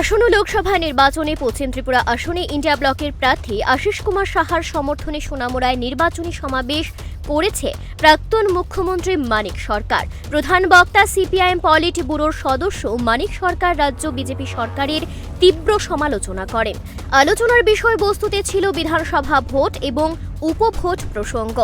আসন্ন লোকসভা নির্বাচনে পশ্চিম ত্রিপুরা আসনে ইন্ডিয়া ব্লকের প্রার্থী আশিস কুমার সাহার সমর্থনে সোনামুড়ায় নির্বাচনী সমাবেশ করেছে প্রাক্তন মুখ্যমন্ত্রী মানিক সরকার। প্রধান বক্তা সিপিআইএম পলিট ব্যুরোর সদস্য মানিক সরকার রাজ্য বিজেপি সরকারের তীব্র সমালোচনা করেন। আলোচনার বিষয়বস্তুতে ছিল বিধানসভা ভোট এবং উপভোট প্রসঙ্গ।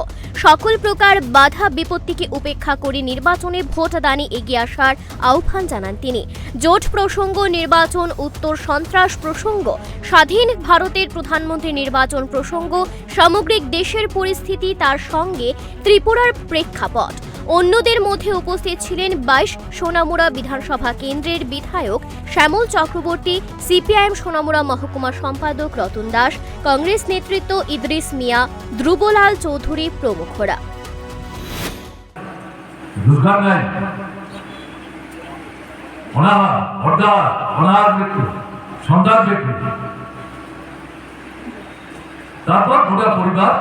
সকল প্রকার বাধা বিপত্তিকে উপেক্ষা করে নির্বাচনে ভোটদানে এগিয়ে আসার আহ্বান জানান তিনি। জোট প্রসঙ্গ, নির্বাচন উত্তর, সন্ত্রাস প্রসঙ্গ, স্বাধীন ভারতের প্রধানমন্ত্রী নির্বাচন প্রসঙ্গ, সামগ্রিক দেশের পরিস্থিতি তার সঙ্গে ত্রিপুরার প্রেক্ষাপট। অন্যদের মধ্যে উপস্থিত ছিলেন বাইশ সোনামুড়া বিধানসভা কেন্দ্রের বিধায়ক শ্যামল চক্রবর্তী, সিপিআইএম সোনামুড়া মহকুমা সম্পাদক রতন দাস, কংগ্রেস নেতৃত্ব ইদ্রিস মিয়া, ধ্রুবলাল চৌধুরী প্রমুখরা। তারপর গোটা পরিবার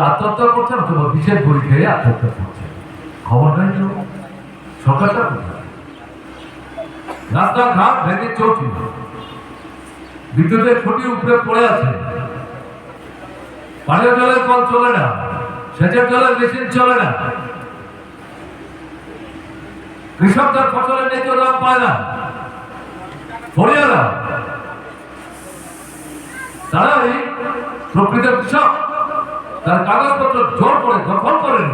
আত্মহত্যা করছে অথবা বিশেষ বই খেয়ে আত্মহত্যা করছে। খবর নাই তো? সরকারটা কোথায়? রাস্তাঘাট ভেঙে চলছিল। বিদ্যুতের খুঁটি উপরে পড়ে আছে। পানীয় জলের কল চলে না, সেচের জলের মেশিন চলে না। কৃষক তার ফসলের ন্যায্য দাম পায় না। ফরিয়ারা তারাই প্রকৃত কৃষক। তার কাগজপত্র জোর করে, দখল করেন।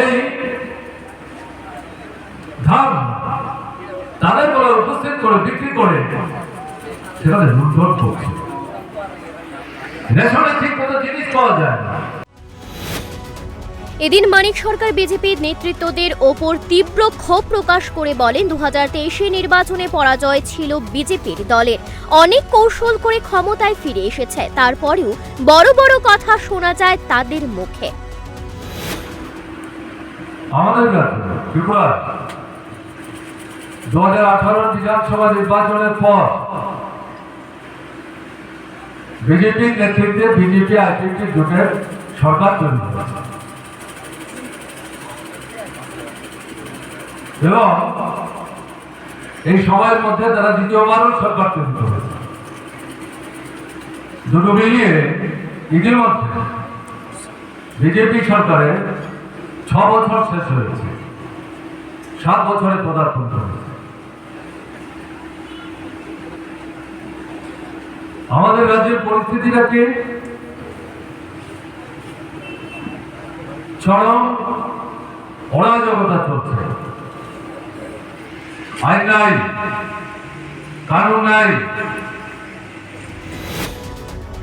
এই ধান তাদের করে উপস্থিত করে বিক্রি করে সেখানে লুণ্ঠন করছে রেশনে ঠিক মতো জিনিস পাওয়া যায় না। এদিন মানিক সরকার বিজেপির নেতৃত্বদের ওপর তীব্র ক্ষোভ প্রকাশ করে বলেন দু হাজার নির্বাচনে পরাজয় ছিল বিজেপির দলের। অনেক কৌশল করে ক্ষমতায় ফিরে এসেছে, তারপরেও বড় বড় কথা শোনা যায় তাদের মুখে। আমাদের কাছে দু হাজার আঠারো বিধানসভা নির্বাচনের পর বিজেপির নেতৃত্বে বিজেপি আইপিপি জোটের সরকার তৈরি হয়েছে এবং এই সময়ের মধ্যে তারা দ্বিতীয়বারও সরকার তৈরি করেছে। দুটো মিলিয়ে ইতিমধ্যে বিজেপি সরকারের ছ বছর শেষ হয়েছে, সাত বছরে পদার্পণ করেছে। আমাদের রাজ্যের পরিস্থিতিটাকে চরম অরাজকতা চলছে। আইন নাই কানুন নাই।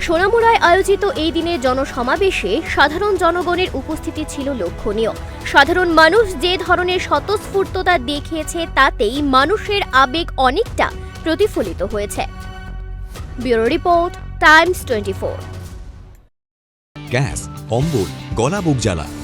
সোনামুড়ায় আয়োজিত এই দিনের জনসমাবেশে সাধারণ জনগণের উপস্থিতি ছিল লক্ষণীয়। সাধারণ মানুষ যে ধরনের স্বতঃস্ফূর্ততা দেখিয়েছে তাতেই মানুষের আবেগ অনেকটা প্রতিফলিত হয়েছে। Bureau report Times twenty gas অম্বল গলা বুক জ্বালা।